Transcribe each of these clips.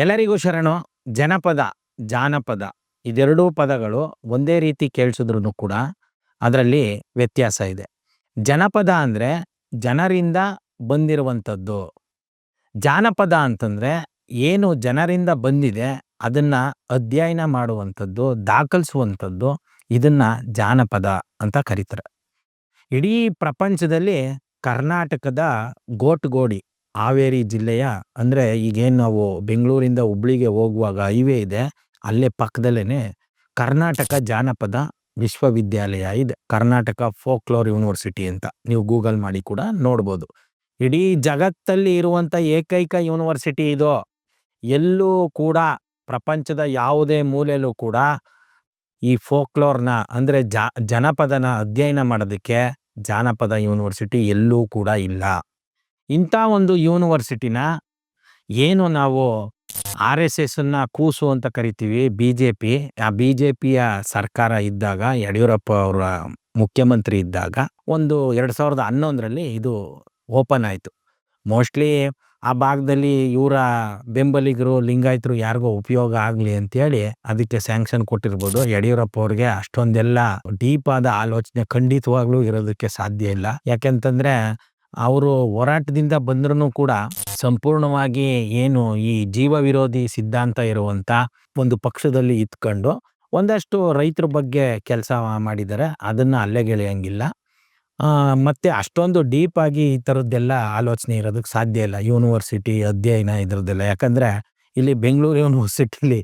ಎಲ್ಲರಿಗೂ ಶರಣು. ಜನಪದ, ಜಾನಪದ ಇದೆರಡೂ ಪದಗಳು ಒಂದೇ ರೀತಿ ಕೇಳಿಸಿದ್ರು ಕೂಡ ಅದರಲ್ಲಿ ವ್ಯತ್ಯಾಸ ಇದೆ. ಜನಪದ ಅಂದರೆ ಜನರಿಂದ ಬಂದಿರುವಂಥದ್ದು. ಜಾನಪದ ಅಂತಂದರೆ ಏನು ಜನರಿಂದ ಬಂದಿದೆ ಅದನ್ನ ಅಧ್ಯಯನ ಮಾಡುವಂಥದ್ದು, ದಾಖಲಿಸುವಂಥದ್ದು ಇದನ್ನ ಜಾನಪದ ಅಂತ ಕರೀತಾರೆ. ಇಡೀ ಪ್ರಪಂಚದಲ್ಲಿ ಕರ್ನಾಟಕದ ಗೋಟ್ಗೋಡಿ ಹಾವೇರಿ ಜಿಲ್ಲೆಯ, ಅಂದರೆ ಈಗೇನು ನಾವು ಬೆಂಗಳೂರಿಂದ ಹುಬ್ಳಿಗೆ ಹೋಗುವಾಗ ಹೈವೇ ಇದೆ, ಅಲ್ಲೇ ಪಕ್ಕದಲ್ಲೇ ಕರ್ನಾಟಕ ಜಾನಪದ ವಿಶ್ವವಿದ್ಯಾಲಯ ಇದೆ. ಕರ್ನಾಟಕ ಫೋಕ್ಲೋರ್ ಯೂನಿವರ್ಸಿಟಿ ಅಂತ ನೀವು ಗೂಗಲ್ ಮಾಡಿ ಕೂಡ ನೋಡ್ಬೋದು. ಇಡೀ ಜಗತ್ತಲ್ಲಿ ಇರುವಂಥ ಏಕೈಕ ಯೂನಿವರ್ಸಿಟಿ ಇದು. ಎಲ್ಲೂ ಕೂಡ ಪ್ರಪಂಚದ ಯಾವುದೇ ಮೂಲೆಯಲ್ಲೂ ಕೂಡ ಈ ಫೋಕ್ಲೋರ್ನ, ಅಂದರೆ ಜನಪದನ ಅಧ್ಯಯನ ಮಾಡೋದಕ್ಕೆ ಜಾನಪದ ಯೂನಿವರ್ಸಿಟಿ ಎಲ್ಲೂ ಕೂಡ ಇಲ್ಲ. ಇಂಥ ಒಂದು ಯೂನಿವರ್ಸಿಟಿನ ಏನು ನಾವು ಆರ್ ಎಸ್ ಕೂಸು ಅಂತ ಕರಿತೀವಿ ಬಿ ಜೆ ಪಿ. ಆ ಬಿ ಜೆ ಪಿಯ ಸರ್ಕಾರ ಇದ್ದಾಗ, ಯಡಿಯೂರಪ್ಪ ಅವರ ಮುಖ್ಯಮಂತ್ರಿ ಇದ್ದಾಗ ಒಂದು ಎರಡು ಸಾವಿರದ ಹನ್ನೊಂದರಲ್ಲಿ ಇದು ಓಪನ್ ಆಯಿತು. ಮೋಸ್ಟ್ಲಿ ಆ ಭಾಗದಲ್ಲಿ ಇವರ ಬೆಂಬಲಿಗರು, ಲಿಂಗಾಯತರು ಯಾರಿಗೋ ಉಪಯೋಗ ಆಗಲಿ ಅಂತೇಳಿ ಅದಕ್ಕೆ ಸ್ಯಾಂಕ್ಷನ್ ಕೊಟ್ಟಿರ್ಬೋದು. ಯಡಿಯೂರಪ್ಪ ಅವ್ರಿಗೆ ಅಷ್ಟೊಂದೆಲ್ಲ ಡೀಪ್ ಆದ ಆಲೋಚನೆ ಖಂಡಿತವಾಗ್ಲೂ ಇರೋದಕ್ಕೆ ಸಾಧ್ಯ ಇಲ್ಲ. ಯಾಕೆಂತಂದ್ರೆ ಅವರು ಹೋರಾಟದಿಂದ ಬಂದ್ರೂ ಕೂಡ ಸಂಪೂರ್ಣವಾಗಿ ಏನು ಈ ಜೀವ ವಿರೋಧಿ ಸಿದ್ಧಾಂತ ಇರುವಂಥ ಒಂದು ಪಕ್ಷದಲ್ಲಿ ಇತ್ಕೊಂಡು ಒಂದಷ್ಟು ರೈತರ ಬಗ್ಗೆ ಕೆಲಸ ಮಾಡಿದ್ದಾರೆ. ಅದನ್ನು ಅಲ್ಲೆಗೆಳೆಯಂಗಿಲ್ಲ. ಮತ್ತು ಅಷ್ಟೊಂದು ಡೀಪ್ ಆಗಿ ಈ ಥರದ್ದೆಲ್ಲ ಆಲೋಚನೆ ಇರೋದಕ್ಕೆ ಸಾಧ್ಯ ಇಲ್ಲ. ಯೂನಿವರ್ಸಿಟಿ ಅಧ್ಯಯನ ಇದರದ್ದೆಲ್ಲ. ಯಾಕಂದರೆ ಇಲ್ಲಿ ಬೆಂಗಳೂರು ಯೂನಿವರ್ಸಿಟಿಲಿ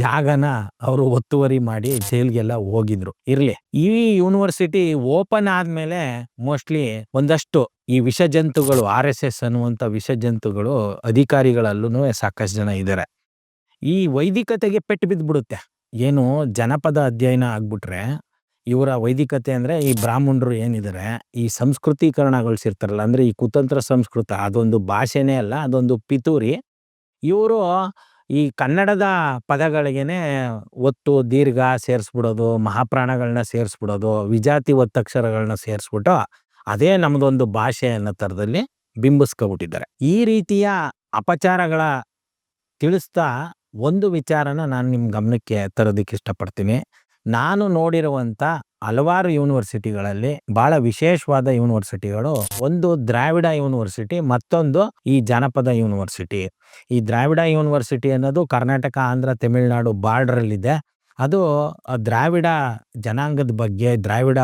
ಜಾಗನ ಅವರು ಒತ್ತುವರಿ ಮಾಡಿ ಜೈಲ್ಗೆಲ್ಲ ಹೋಗಿದ್ರು. ಇರ್ಲಿ. ಈ ಯೂನಿವರ್ಸಿಟಿ ಓಪನ್ ಆದ್ಮೇಲೆ ಮೋಸ್ಟ್ಲಿ ಒಂದಷ್ಟು ಈ ವಿಷ ಜಂತುಗಳು ಆರ್ ಎಸ್ ಎಸ್ ಅನ್ನುವಂಥ ವಿಷ ಜಂತುಗಳು ಅಧಿಕಾರಿಗಳಲ್ಲೂ ಸಾಕಷ್ಟು ಜನ ಇದ್ದಾರೆ ಈ ವೈದಿಕತೆಗೆ ಪೆಟ್ಟು ಬಿದ್ದ್ಬಿಡುತ್ತೆ ಏನು ಜನಪದ ಅಧ್ಯಯನ ಆಗ್ಬಿಟ್ರೆ ಇವರ ವೈದಿಕತೆ ಅಂದ್ರೆ ಈ ಬ್ರಾಹ್ಮಣರು ಏನಿದ್ದಾರೆ ಈ ಸಂಸ್ಕೃತೀಕರಣಗೊಳಿಸಿರ್ತಾರಲ್ಲ, ಅಂದ್ರೆ ಈ ಕುತಂತ್ರ ಸಂಸ್ಕೃತ ಅದೊಂದು ಭಾಷೆನೇ ಅಲ್ಲ, ಅದೊಂದು ಪಿತೂರಿ. ಇವರು ಈ ಕನ್ನಡದ ಪದಗಳಿಗೇನೆ ಒತ್ತು, ದೀರ್ಘ ಸೇರಿಸ್ಬಿಡೋದು ಮಹಾಪ್ರಾಣಗಳನ್ನ ಸೇರಿಸ್ಬಿಡೋದು, ವಿಜಾತಿ ಒತ್ತಕ್ಷರಗಳನ್ನ ಸೇರಿಸ್ಬಿಟ್ಟು ಅದೇ ನಮ್ದೊಂದು ಭಾಷೆ ಅನ್ನೋ ಥರದಲ್ಲಿ ಬಿಂಬಿಸ್ಕೊಬಿಟ್ಟಿದ್ದಾರೆ. ಈ ರೀತಿಯ ಅಪಚಾರಗಳ ತಿಳಿಸ್ತಾ ಒಂದು ವಿಚಾರನ ನಾನು ನಿಮ್ಮ ಗಮನಕ್ಕೆ ತರೋದಕ್ಕೆ ಇಷ್ಟಪಡ್ತೀನಿ. ನಾನು ನೋಡಿರುವಂಥ ಹಲವಾರು ಯೂನಿವರ್ಸಿಟಿಗಳಲ್ಲಿ ಬಹಳ ವಿಶೇಷವಾದ ಯೂನಿವರ್ಸಿಟಿಗಳು, ಒಂದು ದ್ರಾವಿಡ ಯೂನಿವರ್ಸಿಟಿ, ಮತ್ತೊಂದು ಈ ಜಾನಪದ ಯೂನಿವರ್ಸಿಟಿ. ಈ ದ್ರಾವಿಡ ಯೂನಿವರ್ಸಿಟಿ ಅನ್ನೋದು ಕರ್ನಾಟಕ, ಆಂಧ್ರ, ತಮಿಳುನಾಡು ಬಾರ್ಡ್ರಲ್ಲಿದೆ. ಅದು ದ್ರಾವಿಡ ಜನಾಂಗದ ಬಗ್ಗೆ, ದ್ರಾವಿಡ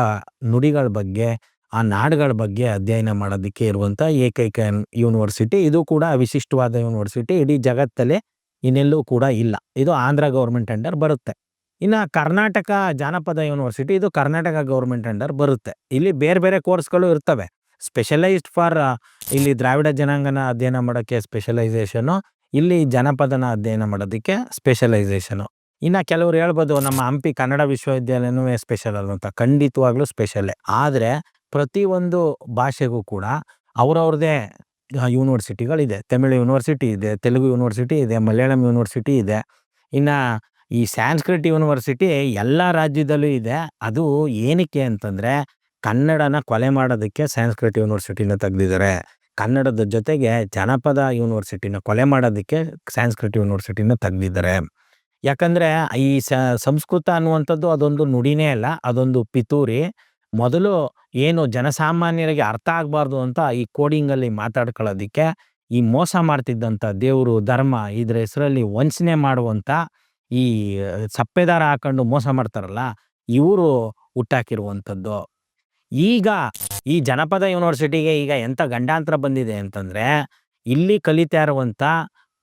ನುಡಿಗಳ ಬಗ್ಗೆ, ಆ ನಾಡುಗಳ ಬಗ್ಗೆ ಅಧ್ಯಯನ ಮಾಡೋದಕ್ಕೆ ಇರುವಂಥ ಏಕೈಕ ಯೂನಿವರ್ಸಿಟಿ. ಇದು ಕೂಡ ವಿಶಿಷ್ಟವಾದ ಯೂನಿವರ್ಸಿಟಿ. ಇಡೀ ಜಗತ್ತಲ್ಲಿ ಇನ್ನೆಲ್ಲೂ ಕೂಡ ಇಲ್ಲ. ಇದು ಆಂಧ್ರ ಗೌರ್ಮೆಂಟ್ ಅಂಡರ್ ಬರುತ್ತೆ. ಇನ್ನು ಕರ್ನಾಟಕ ಜಾನಪದ ಯೂನಿವರ್ಸಿಟಿ, ಇದು ಕರ್ನಾಟಕ ಗೌರ್ಮೆಂಟ್ ಅಂಡರ್ ಬರುತ್ತೆ. ಇಲ್ಲಿ ಬೇರೆ ಬೇರೆ ಕೋರ್ಸ್ಗಳು ಇರ್ತವೆ. ಸ್ಪೆಷಲೈಸ್ಡ್ ಫಾರ್ ಇಲ್ಲಿ ದ್ರಾವಿಡ ಜನಾಂಗನ ಅಧ್ಯಯನ ಮಾಡೋಕ್ಕೆ ಸ್ಪೆಷಲೈಸೇಷನು, ಇಲ್ಲಿ ಜನಪದನ ಅಧ್ಯಯನ ಮಾಡೋದಕ್ಕೆ ಸ್ಪೆಷಲೈಸೇಷನು. ಇನ್ನು ಕೆಲವರು ಹೇಳ್ಬೋದು, ನಮ್ಮ ಹಂಪಿ ಕನ್ನಡ ವಿಶ್ವವಿದ್ಯಾಲಯನೂ ಸ್ಪೆಷಲ್ ಅಂತ ಖಂಡಿತವಾಗ್ಲೂ ಸ್ಪೆಷಲ್ಲೇ ಆದರೆ ಪ್ರತಿಯೊಂದು ಭಾಷೆಗೂ ಕೂಡ ಅವ್ರವ್ರದ್ದೇ ಯೂನಿವರ್ಸಿಟಿಗಳಿದೆ. ತಮಿಳು ಯೂನಿವರ್ಸಿಟಿ ಇದೆ, ತೆಲುಗು ಯೂನಿವರ್ಸಿಟಿ ಇದೆ, ಮಲಯಾಳಂ ಯೂನಿವರ್ಸಿಟಿ ಇದೆ. ಇನ್ನು ಈ ಸ್ಯಾನ್ಸ್ಕ್ರಿಟ್ ಯೂನಿವರ್ಸಿಟಿ ಎಲ್ಲ ರಾಜ್ಯದಲ್ಲೂ ಇದೆ. ಅದು ಏನಕ್ಕೆ ಅಂತಂದರೆ, ಕನ್ನಡನ ಕೊಲೆ ಮಾಡೋದಕ್ಕೆ ಸ್ಯಾನ್ಸ್ಕ್ರಿಟ್ ಯೂನಿವರ್ಸಿಟಿನ ತೆಗೆದಿದ್ದಾರೆ. ಕನ್ನಡದ ಜೊತೆಗೆ ಜನಪದ ಯೂನಿವರ್ಸಿಟಿನ ಕೊಲೆ ಮಾಡೋದಕ್ಕೆ ಸ್ಯಾನ್ಸ್ಕ್ರಿಟ್ ಯೂನಿವರ್ಸಿಟಿನ ತೆಗೆದಿದ್ದಾರೆ. ಯಾಕಂದರೆ, ಈ ಸಂಸ್ಕೃತ ಅನ್ನುವಂಥದ್ದು ಅದೊಂದು ನುಡಿನೇ ಅಲ್ಲ, ಅದೊಂದು ಪಿತೂರಿ. ಮೊದಲು ಏನು ಜನಸಾಮಾನ್ಯರಿಗೆ ಅರ್ಥ ಆಗಬಾರ್ದು ಅಂತ ಈ ಕೋಡಿಂಗಲ್ಲಿ ಮಾತಾಡ್ಕೊಳ್ಳೋದಕ್ಕೆ, ಈ ಮೋಸ ಮಾಡ್ತಿದ್ದಂಥ ದೇವರು, ಧರ್ಮ ಇದ್ರ ಹೆಸರಲ್ಲಿ ವಂಚನೆ ಮಾಡುವಂಥ ಈ ಸಪ್ಪೆದಾರ ಹಾಕೊಂಡು ಮೋಸ ಮಾಡ್ತಾರಲ್ಲ, ಇವರು ಹುಟ್ಟಾಕಿರುವಂಥದ್ದು. ಈಗ ಈ ಜನಪದ ಯೂನಿವರ್ಸಿಟಿಗೆ ಈಗ ಎಂಥ ಗಂಡಾಂತರ ಬಂದಿದೆ ಅಂತಂದರೆ, ಇಲ್ಲಿ ಕಲಿತಾ ಇರುವಂಥ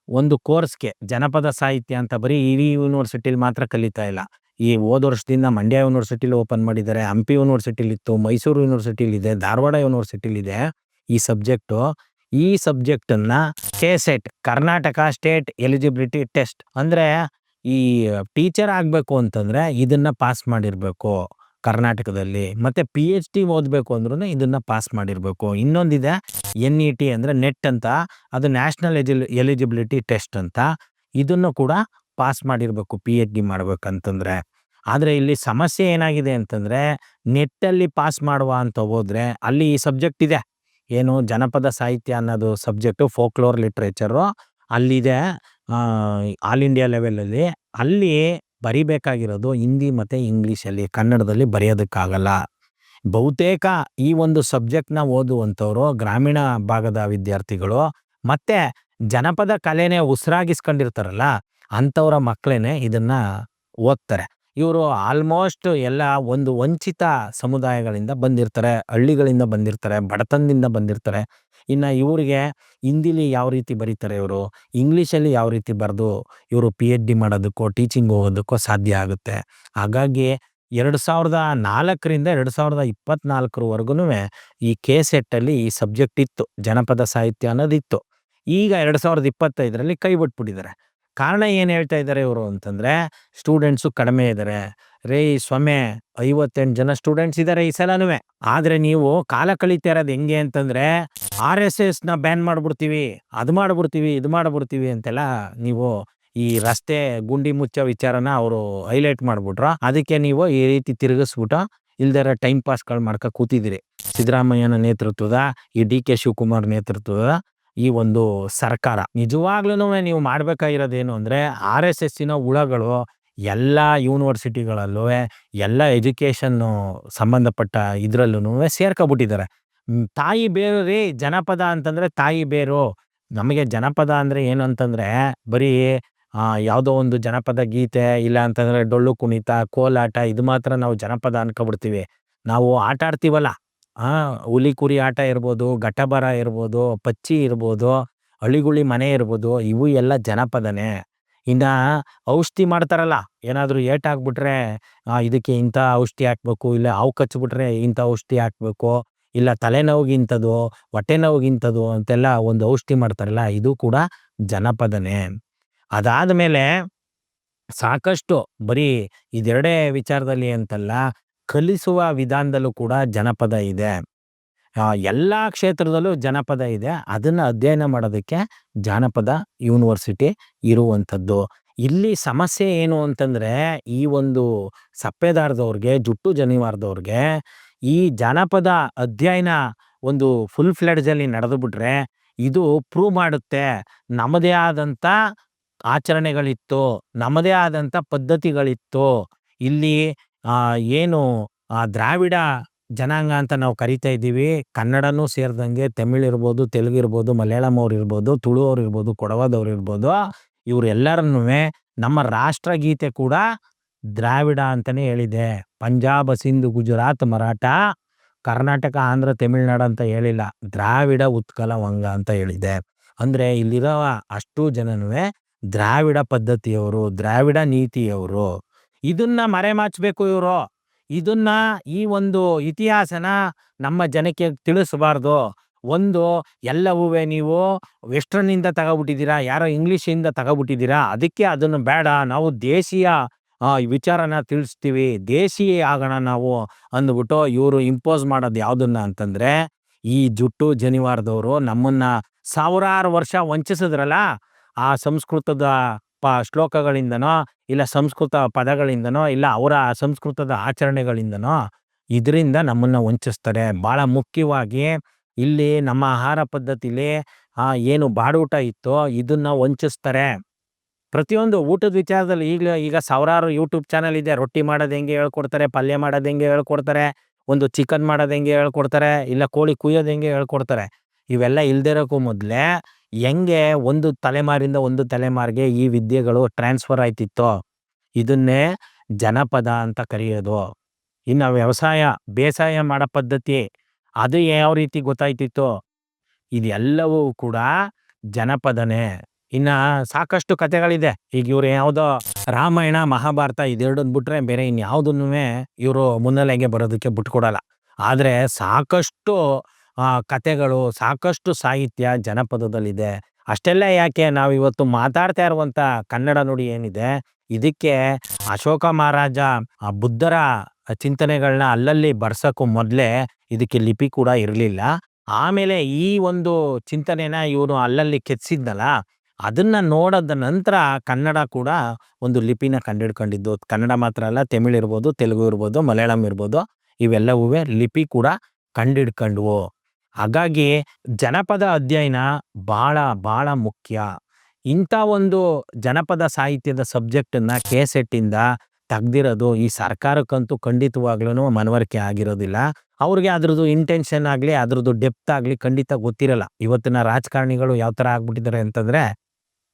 ಒಂದು ಕೋರ್ಸ್ಗೆ, ಜನಪದ ಸಾಹಿತ್ಯ ಅಂತ ಬರೀ ಇಡೀ ಯೂನಿವರ್ಸಿಟಿಲಿ ಮಾತ್ರ ಕಲಿತಾ ಇಲ್ಲ. ಈ ಹೋದ ವರ್ಷದಿಂದ ಮಂಡ್ಯ ಯೂನಿವರ್ಸಿಟಿಲಿ ಓಪನ್ ಮಾಡಿದ್ದಾರೆ, ಹಂಪಿ ಯೂನಿವರ್ಸಿಟಿಲಿ ಇತ್ತು ಮೈಸೂರು ಯೂನಿವರ್ಸಿಟಿಲಿ ಇದೆ ಧಾರವಾಡ ಯೂನಿವರ್ಸಿಟಿಲಿ ಇದೆ ಈ ಸಬ್ಜೆಕ್ಟು. ಈ ಸಬ್ಜೆಕ್ಟನ್ನು K SET, Karnataka state eligibility test. ಅಂದ್ರೆ ಈ ಟೀಚರ್ ಆಗಬೇಕು ಅಂತಂದ್ರೆ ಇದನ್ನ ಪಾಸ್ ಮಾಡಿರಬೇಕು ಕರ್ನಾಟಕದಲ್ಲಿ, ಮತ್ತೆ ಪಿ ಎಚ್ ಡಿ ಓದಬೇಕು ಅಂದ್ರೂ ಇದನ್ನ ಪಾಸ್ ಮಾಡಿರಬೇಕು. ಇನ್ನೊಂದಿದೆ ಎನ್ ಇ ಟಿ ಅಂದ್ರೆ ನೆಟ್ ಅಂತ, ಅದು ನ್ಯಾಷನಲ್ ಎಲಿಜಿಬಿಲಿಟಿ ಟೆಸ್ಟ್ ಅಂತ, ಇದನ್ನು ಕೂಡ ಪಾಸ್ ಮಾಡಿರ್ಬೇಕು ಪಿ ಎಚ್ ಡಿ ಮಾಡ್ಬೇಕಂತಂದ್ರೆ. ಆದರೆ ಇಲ್ಲಿ ಸಮಸ್ಯೆ ಏನಾಗಿದೆ ಅಂತಂದ್ರೆ, ನೆಟ್ಟಲ್ಲಿ ಪಾಸ್ ಮಾಡುವ ಅಂತ ಹೋದ್ರೆ, ಅಲ್ಲಿ ಈ ಸಬ್ಜೆಕ್ಟ್ ಇದೆ. ಏನು ಜನಪದ ಸಾಹಿತ್ಯ ಅನ್ನೋದು ಸಬ್ಜೆಕ್ಟು ಫೋಕ್ಲೋರ್ ಲಿಟ್ರೇಚರು ಅಲ್ಲಿದೆ. ಆಲ್ ಇಂಡಿಯಾ ಲೆವೆಲಲ್ಲಿ ಅಲ್ಲಿ ಬರಿಬೇಕಾಗಿರೋದು ಹಿಂದಿ ಮತ್ತು ಇಂಗ್ಲೀಷಲ್ಲಿ, ಕನ್ನಡದಲ್ಲಿ ಬರೆಯೋದಕ್ಕಾಗಲ್ಲ. ಬಹುತೇಕ ಈ ಒಂದು ಸಬ್ಜೆಕ್ಟ್ನ ಓದುವಂಥವ್ರು ಗ್ರಾಮೀಣ ಭಾಗದ ವಿದ್ಯಾರ್ಥಿಗಳು ಮತ್ತೆ ಜನಪದ ಕಲೆನೇ ಉಸಿರಾಗಿಸ್ಕೊಂಡಿರ್ತಾರಲ್ಲ, ಅಂಥವ್ರ ಮಕ್ಕಳೇ ಇದನ್ನ ಓದ್ತಾರೆ. ಇವರು ಆಲ್ಮೋಸ್ಟ್ ಎಲ್ಲ ಒಂದು ವಂಚಿತ ಸಮುದಾಯಗಳಿಂದ ಬಂದಿರ್ತಾರೆ, ಹಳ್ಳಿಗಳಿಂದ ಬಂದಿರ್ತಾರೆ, ಬಡತನದಿಂದ ಬಂದಿರ್ತಾರೆ. ಇನ್ನು ಇವರಿಗೆ ಹಿಂದಿಲಿ ಯಾವ ರೀತಿ ಬರೀತಾರೆ ಇವರು? ಇಂಗ್ಲೀಷಲ್ಲಿ ಯಾವ ರೀತಿ ಬರೆದು ಇವರು ಪಿ ಎಚ್ ಡಿ ಮಾಡೋದಕ್ಕೋ ಟೀಚಿಂಗ್ ಹೋಗೋದಕ್ಕೋ ಸಾಧ್ಯ ಆಗುತ್ತೆ. ಹಾಗಾಗಿ ಎರಡು ಸಾವಿರದ ನಾಲ್ಕರಿಂದ ಎರಡು ಸಾವಿರದ ಇಪ್ಪತ್ನಾಲ್ಕರವರೆಗೂ ಈ ಕೆ ಸೆಟ್ಟಲ್ಲಿ ಈ ಸಬ್ಜೆಕ್ಟ್ ಇತ್ತು, ಜನಪದ ಸಾಹಿತ್ಯ ಅನ್ನೋದಿತ್ತು. ಈಗ ಎರಡು ಸಾವಿರದ ಇಪ್ಪತ್ತೈದರಲ್ಲಿ ಕೈ ಬಿಟ್ಬಿಟ್ಟಿದ್ದಾರೆ. ಕಾರಣ ಏನು ಹೇಳ್ತಾ ಇದ್ದಾರೆ ಇವರು ಅಂತಂದರೆ ಸ್ಟೂಡೆಂಟ್ಸು ಕಡಿಮೆ ಇದ್ದಾರೆ. ರೇ ಸ್ವಾಮಿ, ಐವತ್ತೆಂಟು ಜನ ಸ್ಟೂಡೆಂಟ್ಸ್ ಇದ್ದಾರೆ ಈ ಸಲನೂ ಆದರೆ ನೀವು ಕಾಲ ಕಳೀತಾ ಇರೋದು ಹೆಂಗೆ ಅಂತಂದ್ರೆ ಆರ್ ಎಸ್ ಎಸ್ನ ಬ್ಯಾನ್ ಮಾಡ್ಬಿಡ್ತೀವಿ, ಅದು ಮಾಡ್ಬಿಡ್ತೀವಿ, ಇದು ಮಾಡ್ಬಿಡ್ತೀವಿ ಅಂತೆಲ್ಲ ನೀವು ಈ ರಸ್ತೆ ಗುಂಡಿ ಮುಚ್ಚೋ ವಿಚಾರನ ಅವರು ಹೈಲೈಟ್ ಮಾಡ್ಬಿಟ್ರು. ಅದಕ್ಕೆ ನೀವು ಈ ರೀತಿ ತಿರುಗಿಸ್ಬಿಟ್ಟು ಇಲ್ದಾರ ಟೈಮ್ ಪಾಸ್ಗಳು ಮಾಡ್ಕೊ ಕೂತಿದ್ದೀರಿ. ಸಿದ್ದರಾಮಯ್ಯನ ನೇತೃತ್ವದ, ಈ ಡಿ ಕೆ ಶಿವಕುಮಾರ್ ನೇತೃತ್ವದ ಈ ಒಂದು ಸರ್ಕಾರ. ನಿಜವಾಗ್ಲೂ ನೀವು ಮಾಡ್ಬೇಕಾಗಿರೋದೇನು ಅಂದರೆ ಆರ್ ಎಸ್ ಎಸ್ಸಿನ ಹುಳಗಳು ಎಲ್ಲ ಯೂನಿವರ್ಸಿಟಿಗಳಲ್ಲೂ, ಎಲ್ಲ ಎಜುಕೇಷನ್ನು ಸಂಬಂಧಪಟ್ಟ ಇದರಲ್ಲೂ ಸೇರ್ಕೊಬಿಟ್ಟಿದ್ದಾರೆ. ತಾಯಿ ಬೇರು ರೀ ಜನಪದ ಅಂತಂದರೆ ತಾಯಿ ಬೇರು. ನಮಗೆ ಜನಪದ ಅಂದರೆ ಏನು ಅಂತಂದರೆ, ಬರೀ ಯಾವುದೋ ಒಂದು ಜನಪದ ಗೀತೆ, ಇಲ್ಲ ಅಂತಂದರೆ ಡೊಳ್ಳು ಕುಣಿತ, ಕೋಲಾಟ, ಇದು ಮಾತ್ರ ನಾವು ಜನಪದ ಅನ್ಕೊಬಿಡ್ತೀವಿ. ನಾವು ಆಟ ಆಡ್ತೀವಲ್ಲ. ಹುಲಿ ಕುರಿ ಆಟ ಇರ್ಬೋದು, ಘಟಬರ ಇರ್ಬೋದು ಪಚ್ಚಿ ಇರ್ಬೋದು, ಅಳಿಗುಳಿ ಮನೆ ಇರ್ಬೋದು, ಇವು ಎಲ್ಲ ಜನಪದನೇ. ಇನ್ನು ಔಷಧಿ ಮಾಡ್ತಾರಲ್ಲ, ಏನಾದರೂ ಏಟಾಗ್ಬಿಟ್ರೆ ಇದಕ್ಕೆ ಇಂಥ ಔಷಧಿ ಹಾಕ್ಬೇಕು, ಇಲ್ಲ ಹಾವು ಕಚ್ಬಿಟ್ರೆ ಇಂಥ ಔಷಧಿ ಹಾಕ್ಬೇಕು, ಇಲ್ಲ ತಲೆನೋವಿಗೆ ಇಂಥದ್ದು, ಹೊಟ್ಟೆ ನೋವಿಗೆ ಅಂತೆಲ್ಲ ಒಂದು ಔಷಧಿ ಮಾಡ್ತಾರಲ್ಲ, ಇದು ಕೂಡ ಜನಪದನೇ. ಅದಾದ ಮೇಲೆ ಸಾಕಷ್ಟು ಬರೀ ಇದೆರಡೇ ವಿಚಾರದಲ್ಲಿ ಅಂತಲ್ಲ, ಕಲಿಸುವ ವಿಧಾನದಲ್ಲೂ ಕೂಡ ಜನಪದ ಇದೆ. ಎಲ್ಲ ಕ್ಷೇತ್ರದಲ್ಲೂ ಜನಪದ ಇದೆ. ಅದನ್ನು ಅಧ್ಯಯನ ಮಾಡೋದಕ್ಕೆ ಜಾನಪದ ಯೂನಿವರ್ಸಿಟಿ ಇರುವಂಥದ್ದು. ಇಲ್ಲಿ ಸಮಸ್ಯೆ ಏನು ಅಂತಂದರೆ, ಈ ಒಂದು ಸಪ್ಪೆದಾರದವ್ರಿಗೆ, ಜುಟ್ಟು ಜನಿವಾರದವ್ರಿಗೆ, ಈ ಜಾನಪದ ಅಧ್ಯಯನ ಒಂದು ಫುಲ್ ಫ್ಲೆಡ್ಜಲ್ಲಿ ನಡೆದು ಬಿಟ್ರೆ, ಇದು ಪ್ರೂವ್ ಮಾಡುತ್ತೆ. ನಮ್ಮದೇ ಆದಂಥ ಆಚರಣೆಗಳಿತ್ತು, ನಮ್ಮದೇ ಆದಂಥ ಪದ್ಧತಿಗಳಿತ್ತು. ಇಲ್ಲಿ ಏನು ದ್ರಾವಿಡ ಜನಾಂಗ ಅಂತ ನಾವು ಕರಿತಾ ಇದ್ದೀವಿ. ಕನ್ನಡನೂ ಸೇರಿದಂಗೆ ತಮಿಳ್ ಇರ್ಬೋದು, ತೆಲುಗು ಇರ್ಬೋದು, ಮಲಯಾಳಂ ಅವ್ರು ಇರ್ಬೋದು, ತುಳು ಅವ್ರು ಇರ್ಬೋದು ಕೊಡವದವ್ರು ಇರ್ಬೋದು ಇವರೆಲ್ಲರನ್ನೂ ನಮ್ಮ ರಾಷ್ಟ್ರಗೀತೆ ಕೂಡ ದ್ರಾವಿಡ ಅಂತಲೇ ಹೇಳಿದೆ. ಪಂಜಾಬ್, ಸಿಂಧು, ಗುಜರಾತ್, ಮರಾಠ, ಕರ್ನಾಟಕ, ಆಂಧ್ರ, ತಮಿಳ್ನಾಡು ಅಂತ ಹೇಳಿಲ್ಲ. ದ್ರಾವಿಡ ಉತ್ಕಲ ವಂಗ ಅಂತ ಹೇಳಿದೆ. ಅಂದರೆ ಇಲ್ಲಿರೋ ಅಷ್ಟು ಜನನೂ ದ್ರಾವಿಡ ಪದ್ಧತಿಯವರು, ದ್ರಾವಿಡ ನೀತಿಯವರು. ಇದನ್ನ ಮರೆಮಾಚಬೇಕು ಇವರು. ಇದನ್ನ ಈ ಒಂದು ಇತಿಹಾಸನ ನಮ್ಮ ಜನಕ್ಕೆ ತಿಳಿಸಬಾರ್ದು. ಒಂದು ಎಲ್ಲವೂ ನೀವು ವೆಸ್ಟರ್ನಿಂದ ತಗೊಬಿಟ್ಟಿದ್ದೀರಾ, ಯಾರೋ ಇಂಗ್ಲೀಷಿಂದ ತಗೊಬಿಟ್ಟಿದ್ದೀರಾ, ಅದಕ್ಕೆ ಅದನ್ನು ಬೇಡ. ನಾವು ದೇಶೀಯ ವಿಚಾರನ ತಿಳಿಸ್ತೀವಿ. ದೇಶೀಯ ಆಗೋಣ ನಾವು ಅಂದ್ಬಿಟ್ಟು ಇವರು ಇಂಪೋಸ್ ಮಾಡೋದು ಯಾವುದನ್ನ ಅಂತಂದರೆ, ಈ ಜುಟ್ಟು ಜನಿವಾರದವರು ನಮ್ಮನ್ನ ಸಾವಿರಾರು ವರ್ಷ ವಂಚಿಸಿದ್ರಲ್ಲ, ಆ ಸಂಸ್ಕೃತದ ಪ ಶ್ಲೋಕಗಳಿಂದನೋ, ಇಲ್ಲ ಸಂಸ್ಕೃತ ಪದಗಳಿಂದನೋ, ಇಲ್ಲ ಅವರ ಸಂಸ್ಕೃತದ ಆಚರಣೆಗಳಿಂದನೋ, ಇದರಿಂದ ನಮ್ಮನ್ನು ವಂಚಿಸ್ತಾರೆ. ಭಾಳ ಮುಖ್ಯವಾಗಿ ಇಲ್ಲಿ ನಮ್ಮ ಆಹಾರ ಪದ್ಧತಿಲಿ ಏನು ಬಾಡೂಟ ಇತ್ತೋ, ಇದನ್ನು ವಂಚಿಸ್ತಾರೆ. ಪ್ರತಿಯೊಂದು ಊಟದ ವಿಚಾರದಲ್ಲಿ ಈಗಲೂ, ಈಗ ಸಾವಿರಾರು ಯೂಟ್ಯೂಬ್ ಚಾನಲ್ ಇದೆ. ರೊಟ್ಟಿ ಮಾಡೋದು ಹೆಂಗೆ ಹೇಳ್ಕೊಡ್ತಾರೆ, ಪಲ್ಯ ಮಾಡೋದು ಹೆಂಗೆ ಹೇಳ್ಕೊಡ್ತಾರೆ, ಒಂದು ಚಿಕನ್ ಮಾಡೋದು ಹೆಂಗೆ ಹೇಳ್ಕೊಡ್ತಾರೆ, ಇಲ್ಲ ಕೋಳಿ ಕುಯ್ಯೋದು ಹೆಂಗೆ ಹೇಳ್ಕೊಡ್ತಾರೆ. ಇವೆಲ್ಲ ಇಲ್ದಿರೋಕ್ಕೂ ಮೊದಲೇ ಹೆಂಗೆ ಒಂದು ತಲೆಮಾರಿಂದ ಒಂದು ತಲೆಮಾರಿಗೆ ಈ ವಿದ್ಯೆಗಳು ಟ್ರಾನ್ಸ್ಫರ್ ಆಯ್ತಿತ್ತೋ, ಇದನ್ನೇ ಜನಪದ ಅಂತ ಕರೆಯೋದು. ಇನ್ನು ವ್ಯವಸಾಯ, ಬೇಸಾಯ ಮಾಡೋ ಪದ್ಧತಿ, ಅದು ಯಾವ ರೀತಿ ಗೊತ್ತಾಯ್ತಿತ್ತು, ಇದೆಲ್ಲವೂ ಕೂಡ ಜನಪದನೇ. ಇನ್ನ ಸಾಕಷ್ಟು ಕಥೆಗಳಿದೆ. ಈಗ ಇವ್ರು ಯಾವುದೋ ರಾಮಾಯಣ, ಮಹಾಭಾರತ ಇದೆರಡನ್ನ ಬಿಟ್ರೆ ಬೇರೆ ಇನ್ಯಾವುದನ್ನು ಇವರು ಮುನ್ನೆಲೆಗೆ ಬರೋದಕ್ಕೆ ಬಿಟ್ಕೊಡಲ್ಲ. ಆದರೆ ಸಾಕಷ್ಟು ಕಥೆಗಳು ಸಾಕಷ್ಟು ಸಾಹಿತ್ಯ ಜನಪದದಲ್ಲಿದೆ. ಅಷ್ಟೆಲ್ಲ ಯಾಕೆ ನಾವು ಇವತ್ತು ಮಾತಾಡ್ತಾ ಇರುವಂಥ ಕನ್ನಡ ನುಡಿ ಏನಿದೆ, ಇದಕ್ಕೆ ಅಶೋಕ ಮಹಾರಾಜ ಆ ಬುದ್ಧರ ಚಿಂತನೆಗಳನ್ನ ಅಲ್ಲಲ್ಲಿ ಬರ್ಸೋಕ್ಕೂ ಮೊದಲೇ ಇದಕ್ಕೆ ಲಿಪಿ ಕೂಡ ಇರಲಿಲ್ಲ. ಆಮೇಲೆ ಈ ಒಂದು ಚಿಂತನೆನ ಇವನು ಅಲ್ಲಲ್ಲಿ ಕೆತ್ತಿಸಿದ್ನಲ್ಲ ಅದನ್ನ ನೋಡೋದ ನಂತರ ಕನ್ನಡ ಕೂಡ ಒಂದು ಲಿಪಿನ ಕಂಡಿಡ್ಕೊಂಡಿದ್ದು. ಕನ್ನಡ ಮಾತ್ರ ಅಲ್ಲ, ತಮಿಳ್ ಇರ್ಬೋದು, ತೆಲುಗು ಇರ್ಬೋದು, ಮಲಯಾಳಂ ಇರ್ಬೋದು ಇವೆಲ್ಲವೂ ಲಿಪಿ ಕೂಡ ಕಂಡಿಡ್ಕೊಂಡ್ವು. ಹಾಗಾಗಿ ಜನಪದ ಅಧ್ಯಯನ ಭಾಳ ಭಾಳ ಮುಖ್ಯ ಇಂಥ ಒಂದು ಜನಪದ ಸಾಹಿತ್ಯದ ಸಬ್ಜೆಕ್ಟನ್ನ ಕೆ-ಸೆಟ್ಟಿಂದ ತೆಗ್ದಿರೋದು ಈ ಸರ್ಕಾರಕ್ಕಂತೂ ಖಂಡಿತವಾಗ್ಲೂ ಮನವರಿಕೆ ಆಗಿರೋದಿಲ್ಲ. ಅವ್ರಿಗೆ ಅದ್ರದ್ದು ಇಂಟೆನ್ಷನ್ ಆಗಲಿ ಅದ್ರದ್ದು ಡೆಪ್ತ್ ಆಗಲಿ ಖಂಡಿತ ಗೊತ್ತಿರಲ್ಲ. ಇವತ್ತಿನ ರಾಜಕಾರಣಿಗಳು ಯಾವ ಥರ ಆಗ್ಬಿಟ್ಟಿದ್ದಾರೆ ಅಂತಂದ್ರೆ,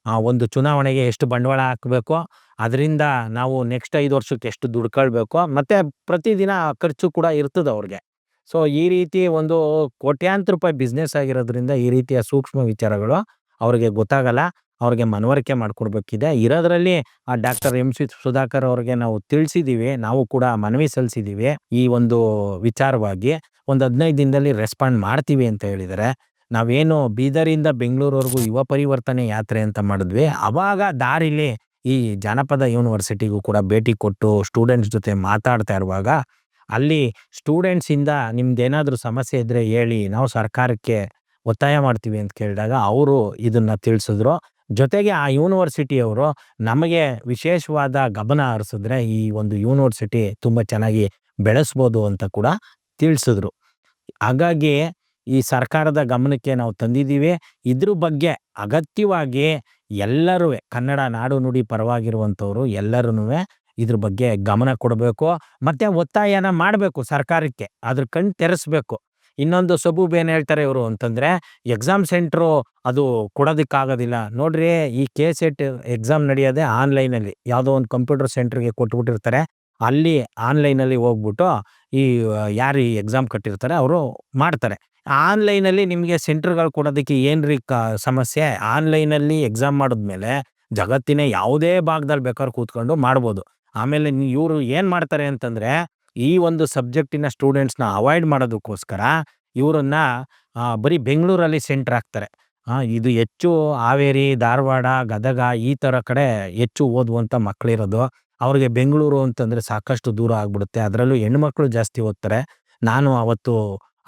ಆ ಒಂದು ಚುನಾವಣೆಗೆ ಎಷ್ಟು ಬಂಡವಾಳ ಹಾಕಬೇಕು ಅದರಿಂದ ನಾವು ನೆಕ್ಸ್ಟ್ ಐದು ವರ್ಷಕ್ಕೆ ಎಷ್ಟು ದುಡ್ಕೊಳ್ಬೇಕು ಮತ್ತು ಪ್ರತಿದಿನ ಖರ್ಚು ಕೂಡ ಇರ್ತದೆ ಅವ್ರಿಗೆ. ಸೊ, ಈ ರೀತಿ ಒಂದು ಕೋಟ್ಯಾಂತರ ರೂಪಾಯಿ ಬಿಸ್ನೆಸ್ ಆಗಿರೋದ್ರಿಂದ ಈ ರೀತಿಯ ಸೂಕ್ಷ್ಮ ವಿಚಾರಗಳು ಅವ್ರಿಗೆ ಗೊತ್ತಾಗಲ್ಲ. ಅವ್ರಿಗೆ ಮನವರಿಕೆ ಮಾಡಿಕೊಡ್ಬೇಕಿದೆ ಇರೋದ್ರಲ್ಲಿ ಆ ಡಾಕ್ಟರ್ ಎಂ ಸಿ ಸುಧಾಕರ್ ಅವ್ರಿಗೆ ನಾವು ತಿಳಿಸಿದ್ದೀವಿ ನಾವು ಕೂಡ ಮನವಿ ಸಲ್ಲಿಸಿದ್ದೀವಿ ಈ ಒಂದು ವಿಚಾರವಾಗಿ ಒಂದು 15 ದಿನದಲ್ಲಿ ರೆಸ್ಪಾಂಡ್ ಮಾಡ್ತೀವಿ ಅಂತ ಹೇಳಿದರೆ ನಾವೇನು ಬೀದರಿಂದ ಬೆಂಗಳೂರವರೆಗೂ ಯುವ ಪರಿವರ್ತನೆ ಯಾತ್ರೆ ಅಂತ ಮಾಡಿದ್ವಿ. ಅವಾಗ ದಾರಿಲಿ ಈ ಜಾನಪದ ಯೂನಿವರ್ಸಿಟಿಗೂ ಕೂಡ ಭೇಟಿ ಕೊಟ್ಟು ಸ್ಟೂಡೆಂಟ್ಸ್ ಜೊತೆ ಮಾತಾಡ್ತಾ ಇರುವಾಗ, ಅಲ್ಲಿ ಸ್ಟೂಡೆಂಟ್ಸ್ ಇಂದ ನಿಮ್ದೇನಾದ್ರೂ ಸಮಸ್ಯೆ ಇದ್ರೆ ಹೇಳಿ, ನಾವು ಸರ್ಕಾರಕ್ಕೆ ಒತ್ತಾಯ ಮಾಡ್ತೀವಿ ಅಂತ ಕೇಳಿದಾಗ ಅವರು ಇದನ್ನ ತಿಳಿಸಿದ್ರು. ಜೊತೆಗೆ ಆ ಯೂನಿವರ್ಸಿಟಿಯವರು ನಮಗೆ ವಿಶೇಷವಾದ ಗಮನ ಹರಿಸಿದ್ರೆ ಈ ಒಂದು ಯೂನಿವರ್ಸಿಟಿ ತುಂಬಾ ಚೆನ್ನಾಗಿ ಬೆಳೆಸ್ಬೋದು ಅಂತ ಕೂಡ ತಿಳಿಸಿದ್ರು. ಹಾಗಾಗಿ ಈ ಸರ್ಕಾರದ ಗಮನಕ್ಕೆ ನಾವು ತಂದಿದ್ದೀವಿ. ಇದ್ರ ಬಗ್ಗೆ ಅಗತ್ಯವಾಗಿ ಎಲ್ಲರೂ ಕನ್ನಡ ನಾಡು ನುಡಿ ಪರವಾಗಿರುವಂಥವ್ರು ಎಲ್ಲರೂನುವೆ ಇದ್ರ ಬಗ್ಗೆ ಗಮನ ಕೊಡಬೇಕು. ಮತ್ತೆ ಒತ್ತಾಯನ ಮಾಡಬೇಕು ಸರ್ಕಾರಕ್ಕೆ. ಅದ್ರ ಕಣ್ಣು ತೆರೆಸ್ಬೇಕು. ಇನ್ನೊಂದು ಸಬೂಬು ಏನು ಹೇಳ್ತಾರೆ ಇವರು ಅಂತಂದ್ರೆ, ಎಕ್ಸಾಮ್ ಸೆಂಟ್ರು ಅದು ಕೊಡೋದಕ್ಕಾಗೋದಿಲ್ಲ. ನೋಡ್ರಿ ಈ ಕೆ-ಸೆಟ್ ಎಕ್ಸಾಮ್ ನಡೆಯೋದೇ ಆನ್‌ಲೈನಲ್ಲಿ. ಯಾವುದೋ ಒಂದು ಕಂಪ್ಯೂಟರ್ ಸೆಂಟ್ರಿಗೆ ಕೊಟ್ಬಿಟ್ಟಿರ್ತಾರೆ. ಅಲ್ಲಿ ಆನ್‌ಲೈನಲ್ಲಿ ಹೋಗ್ಬಿಟ್ಟು ಈ ಯಾರು ಈ ಎಕ್ಸಾಮ್ ಕಟ್ಟಿರ್ತಾರೆ ಅವರು ಮಾಡ್ತಾರೆ. ಆನ್‌ಲೈನಲ್ಲಿ ನಿಮಗೆ ಸೆಂಟ್ರ್ಗಳು ಕೊಡೋದಕ್ಕೆ ಏನ್ರಿ ಕ ಸಮಸ್ಯೆ? ಆನ್‌ಲೈನಲ್ಲಿ ಎಕ್ಸಾಮ್ ಮಾಡಿದ್ಮೇಲೆ ಜಗತ್ತಿನ ಯಾವುದೇ ಭಾಗದಲ್ಲಿ ಬೇಕಾದ್ರೂ ಕೂತ್ಕೊಂಡು ಮಾಡ್ಬೋದು. ಆಮೇಲೆ ಇವರು ಏನು ಮಾಡ್ತಾರೆ ಅಂತಂದರೆ ಈ ಒಂದು ಸಬ್ಜೆಕ್ಟಿನ ಸ್ಟೂಡೆಂಟ್ಸ್‌ನ ಅವಾಯ್ಡ್ ಮಾಡೋದಕ್ಕೋಸ್ಕರ ಇವರನ್ನ ಬರೀ ಬೆಂಗಳೂರಲ್ಲಿ ಸೆಂಟ್ರ್ ಆಗ್ತಾರೆ ಇದು ಹೆಚ್ಚು ಹಾವೇರಿ, ಧಾರವಾಡ, ಗದಗ ಈ ಥರ ಕಡೆ ಹೆಚ್ಚು ಓದುವಂಥ ಮಕ್ಕಳಿರೋದು. ಅವ್ರಿಗೆ ಬೆಂಗಳೂರು ಅಂತಂದರೆ ಸಾಕಷ್ಟು ದೂರ ಆಗ್ಬಿಡುತ್ತೆ. ಅದರಲ್ಲೂ ಹೆಣ್ಮಕ್ಳು ಜಾಸ್ತಿ ಓದ್ತಾರೆ. ನಾನು ಅವತ್ತು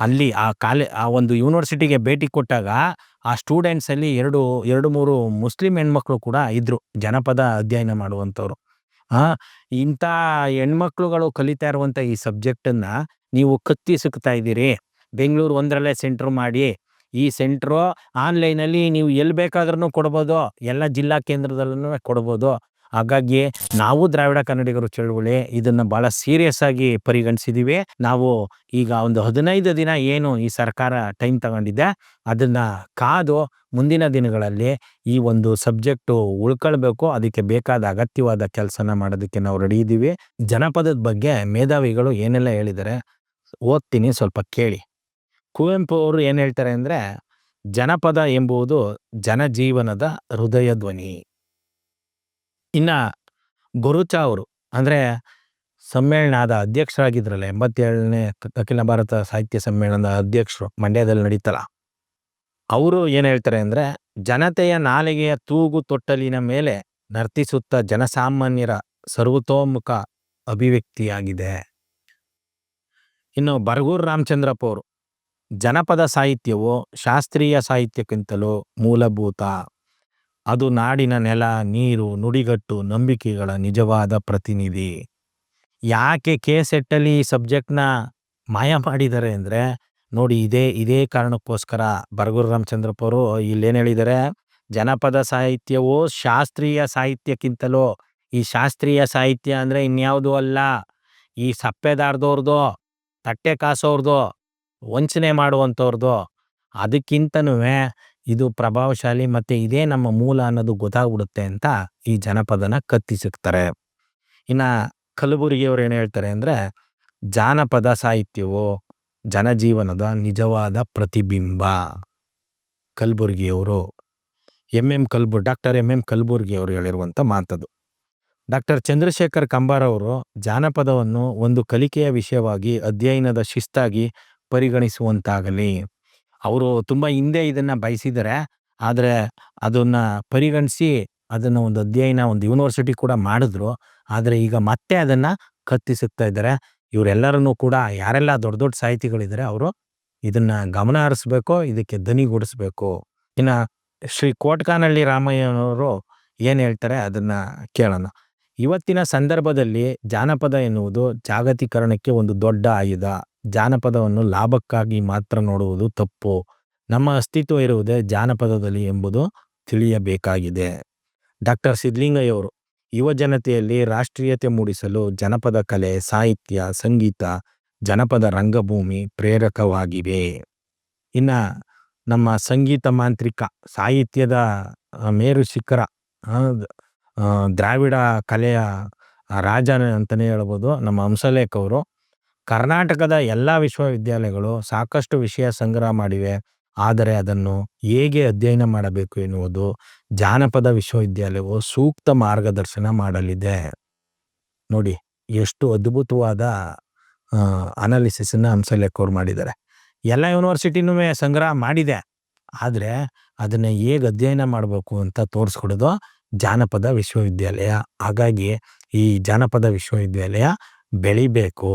ಅಲ್ಲಿ ಆ ಕಾಲೇ ಆ ಒಂದು ಯೂನಿವರ್ಸಿಟಿಗೆ ಭೇಟಿ ಕೊಟ್ಟಾಗ, ಆ ಸ್ಟೂಡೆಂಟ್ಸಲ್ಲಿ ಎರಡು ಎರಡು ಮೂರು ಮುಸ್ಲಿಂ ಹೆಣ್ಮಕ್ಳು ಕೂಡ ಇದ್ದರು ಜನಪದ ಅಧ್ಯಯನ ಮಾಡುವಂತವ್ರು. ಆ ಇಂಥ ಹೆಣ್ಮಕ್ಳುಗಳು ಕಲಿತಾ ಇರುವಂಥ ಈ ಸಬ್ಜೆಕ್ಟನ್ನು ನೀವು ಕತ್ತಿ ಕತ್ತಿಸುಕ್ತಾ ಇದ್ದೀರಿ. ಬೆಂಗಳೂರು ಒಂದರಲ್ಲೇ ಸೆಂಟರ್ ಮಾಡಿ, ಈ ಸೆಂಟ್ರು ಆನ್‌ಲೈನಲ್ಲಿ ನೀವು ಎಲ್ಲಿ ಬೇಕಾದ್ರೂ ಕೊಡ್ಬೋದು. ಎಲ್ಲ ಜಿಲ್ಲಾ ಕೇಂದ್ರದಲ್ಲೂ ಕೊಡ್ಬೋದು. ಹಾಗಾಗಿ ನಾವು ದ್ರಾವಿಡ ಕನ್ನಡಿಗರು ಚಳುವಳಿ ಇದನ್ನ ಬಹಳ ಸೀರಿಯಸ್ ಆಗಿ ಪರಿಗಣಿಸಿದ್ದೀವಿ ನಾವು ಈಗ ಒಂದು 15 ದಿನ ಏನು ಈ ಸರ್ಕಾರ ಟೈಮ್ ತಗೊಂಡಿದೆ, ಅದನ್ನ ಕಾದು ಮುಂದಿನ ದಿನಗಳಲ್ಲಿ ಈ ಒಂದು ಸಬ್ಜೆಕ್ಟು ಉಳ್ಕೊಳ್ಬೇಕು. ಅದಕ್ಕೆ ಬೇಕಾದ ಅಗತ್ಯವಾದ ಕೆಲಸನ ಮಾಡೋದಕ್ಕೆ ನಾವು ರೆಡಿ ಇದ್ದೀವಿ. ಜನಪದದ ಬಗ್ಗೆ ಮೇಧಾವಿಗಳು ಏನೆಲ್ಲ ಹೇಳಿದ್ದಾರೆ ಓದ್ತೀನಿ ಸ್ವಲ್ಪ ಕೇಳಿ. ಕುವೆಂಪು ಅವರು ಏನು ಹೇಳ್ತಾರೆ ಅಂದ್ರೆ, ಜನಪದ ಎಂಬುವುದು ಜನಜೀವನದ ಹೃದಯ ಧ್ವನಿ. ಇನ್ನ ಗೊರುಚ ಅವರು ಅಂದರೆ ಸಮ್ಮೇಳನದ ಅಧ್ಯಕ್ಷರಾಗಿದ್ದರಲ್ಲ 87ನೇ ಅಖಿಲ ಭಾರತ ಸಾಹಿತ್ಯ ಸಮ್ಮೇಳನದ ಅಧ್ಯಕ್ಷರು ಮಂಡ್ಯದಲ್ಲಿ ನಡೀತಲ್ಲ. ಅವರು ಏನು ಹೇಳ್ತಾರೆ ಅಂದರೆ ಜನತೆಯ ನಾಲಿಗೆಯ ತೂಗು ತೊಟ್ಟಲಿನ ಮೇಲೆ ನರ್ತಿಸುತ್ತ ಜನಸಾಮಾನ್ಯರ ಸರ್ವತೋಮುಖ ಅಭಿವ್ಯಕ್ತಿಯಾಗಿದೆ. ಇನ್ನು ಬರಗೂರು ರಾಮಚಂದ್ರಪ್ಪ ಅವರು, ಜನಪದ ಸಾಹಿತ್ಯವು ಶಾಸ್ತ್ರೀಯ ಸಾಹಿತ್ಯಕ್ಕಿಂತಲೂ ಮೂಲಭೂತ. ಅದು ನಾಡಿನ ನೆಲ, ನೀರು, ನುಡಿಗಟ್ಟು, ನಂಬಿಕೆಗಳ ನಿಜವಾದ ಪ್ರತಿನಿಧಿ. ಯಾಕೆ ಕೆ-ಸೆಟ್ಟಲ್ಲಿ ಈ ಸಬ್ಜೆಕ್ಟ್‌ನ ಮಾಯ ಮಾಡಿದ್ದಾರೆ ಅಂದ್ರೆ, ನೋಡಿ ಇದೇ ಇದೇ ಕಾರಣಕ್ಕೋಸ್ಕರ ಬರಗೂರು ರಾಮಚಂದ್ರಪ್ಪ ಅವರು ಇಲ್ಲೇನ್ ಹೇಳಿದ್ದಾರೆ, ಜನಪದ ಸಾಹಿತ್ಯವು ಶಾಸ್ತ್ರೀಯ ಸಾಹಿತ್ಯಕ್ಕಿಂತಲೂ ಈ ಶಾಸ್ತ್ರೀಯ ಸಾಹಿತ್ಯ ಅಂದ್ರೆ ಇನ್ಯಾವುದೂ ಅಲ್ಲ. ಈ ಸಪ್ಪೆದಾರ್ದವ್ರದ್ದು ತಟ್ಟೆ ಕಾಸೋರ್ದು, ವಂಚನೆ ಮಾಡುವಂಥವ್ರದ್ದು ಅದಕ್ಕಿಂತನೂವೆ ಇದು ಪ್ರಭಾವಶಾಲಿ ಮತ್ತೆ ಇದೇ ನಮ್ಮ ಮೂಲ ಅನ್ನೋದು ಗೊತ್ತಾಗ್ಬಿಡುತ್ತೆ ಅಂತ ಈ ಜನಪದನ ಕತ್ತಿಸುಕ್ತಾರೆ. ಇನ್ನ ಕಲಬುರಗಿಯವರು ಏನು ಹೇಳ್ತಾರೆ ಅಂದ್ರೆ, ಜಾನಪದ ಸಾಹಿತ್ಯವು ಜನಜೀವನದ ನಿಜವಾದ ಪ್ರತಿಬಿಂಬ. ಕಲಬುರ್ಗಿಯವರು ಎಂ.ಎಂ. ಕಲ್ಬು ಡಾಕ್ಟರ್ ಎಂ.ಎಂ. ಎಂ ಅವರು ಹೇಳಿರುವಂತ ಮಾತದು. ಡಾಕ್ಟರ್ ಚಂದ್ರಶೇಖರ್ ಕಂಬಾರ ಅವರು ಜಾನಪದವನ್ನು ಒಂದು ಕಲಿಕೆಯ ವಿಷಯವಾಗಿ ಅಧ್ಯಯನದ ಶಿಸ್ತಾಗಿ ಪರಿಗಣಿಸುವಂತಾಗಲಿ. ಅವರು ತುಂಬ ಹಿಂದೆ ಇದನ್ನು ಬಯಸಿದ್ದಾರೆ. ಆದರೆ ಅದನ್ನು ಪರಿಗಣಿಸಿ ಅದನ್ನು ಒಂದು ಅಧ್ಯಯನ, ಒಂದು ಯೂನಿವರ್ಸಿಟಿ ಕೂಡ ಮಾಡಿದ್ರು. ಆದರೆ ಈಗ ಮತ್ತೆ ಅದನ್ನು ಕತ್ತಿಸುತ್ತಾ ಇದ್ದಾರೆ. ಇವರೆಲ್ಲರನ್ನೂ ಕೂಡ ಯಾರೆಲ್ಲ ದೊಡ್ಡ ದೊಡ್ಡ ಸಾಹಿತಿಗಳಿದ್ದಾರೆ ಅವರು, ಇದನ್ನು ಗಮನ ಹರಿಸ್ಬೇಕು. ಇದಕ್ಕೆ ದನಿಗೂಡಿಸ್ಬೇಕು. ಇನ್ನು ಶ್ರೀ ಕೋಟ್ಕಾನಹಳ್ಳಿ ರಾಮಯ್ಯನವರು ಏನು ಹೇಳ್ತಾರೆ ಅದನ್ನು ಕೇಳೋಣ. ಇವತ್ತಿನ ಸಂದರ್ಭದಲ್ಲಿ ಜಾನಪದ ಎನ್ನುವುದು ಜಾಗತೀಕರಣಕ್ಕೆ ಒಂದು ದೊಡ್ಡ ಆಯುಧ. ಜಾನಪದವನ್ನು ಲಾಭಕ್ಕಾಗಿ ಮಾತ್ರ ನೋಡುವುದು ತಪ್ಪು. ನಮ್ಮ ಅಸ್ತಿತ್ವ ಇರುವುದೇ ಜಾನಪದದಲ್ಲಿ ಎಂಬುದು ತಿಳಿಯಬೇಕಾಗಿದೆ. ಡಾಕ್ಟರ್ ಸಿದ್ಲಿಂಗಯ್ಯವರು ಯುವ ಜನತೆಯಲ್ಲಿ ರಾಷ್ಟ್ರೀಯತೆ ಮೂಡಿಸಲು ಜನಪದ ಕಲೆ, ಸಾಹಿತ್ಯ, ಸಂಗೀತ, ಜನಪದ ರಂಗಭೂಮಿ ಪ್ರೇರಕವಾಗಿವೆ. ಇನ್ನು ನಮ್ಮ ಸಂಗೀತ ಮಾಂತ್ರಿಕ, ಸಾಹಿತ್ಯದ ಮೇರು ಶಿಖರ ದ್ರಾವಿಡ ಕಲೆಯ ರಾಜ ಅಂತಲೇ ಹೇಳ್ಬೋದು. ನಮ್ಮ ಹಂಸಲೇಖ ಅವರು ಕರ್ನಾಟಕದ ಎಲ್ಲ ವಿಶ್ವವಿದ್ಯಾಲಯಗಳು ಸಾಕಷ್ಟು ವಿಷಯ ಸಂಗ್ರಹ ಮಾಡಿವೆ. ಆದರೆ ಅದನ್ನು ಹೇಗೆ ಅಧ್ಯಯನ ಮಾಡಬೇಕು ಎನ್ನುವುದು ಜಾನಪದ ವಿಶ್ವವಿದ್ಯಾಲಯವು ಸೂಕ್ತ ಮಾರ್ಗದರ್ಶನ ಮಾಡಲಿದೆ. ನೋಡಿ, ಎಷ್ಟು ಅದ್ಭುತವಾದ ಅನಾಲಿಸಿಸನ್ನು ಹಂಸಲೇಖವ್ರು ಮಾಡಿದ್ದಾರೆ. ಎಲ್ಲ ಯೂನಿವರ್ಸಿಟಿನೂ ಸಂಗ್ರಹ ಮಾಡಿದೆ. ಆದರೆ ಅದನ್ನು ಹೇಗೆ ಅಧ್ಯಯನ ಮಾಡಬೇಕು ಅಂತ ತೋರಿಸ್ಕೊಡೋದು ಜಾನಪದ ವಿಶ್ವವಿದ್ಯಾಲಯ. ಹಾಗಾಗಿ ಈ ಜಾನಪದ ವಿಶ್ವವಿದ್ಯಾಲಯ ಬೆಳಿಬೇಕು.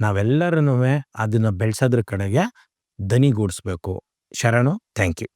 ನಾವೆಲ್ಲರೂ ಅದನ್ನ ಬೆಳೆಸೋದ್ರ ಕಡೆಗೆ ದನಿಗೂಡಿಸ್ಬೇಕು. ಶರಣು ಥ್ಯಾಂಕ್ ಯು.